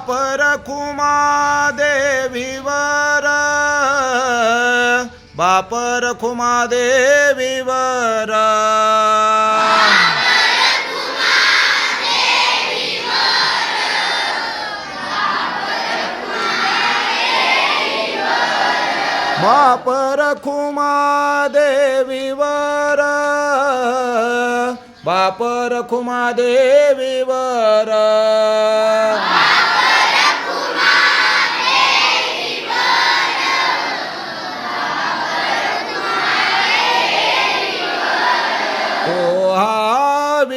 बापर देवी देवीवर बापर खुमा देवीवर बापर खुमा देवीवर बापर खुमा देवीवर तो हा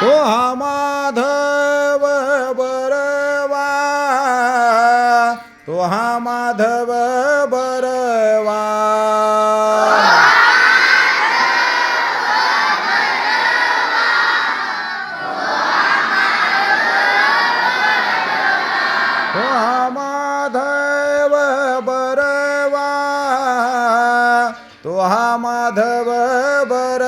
तो हा माधव बरवा. तो हा माधव बरवा. तो हा माधव बरवा. तो हा माधव बरवा.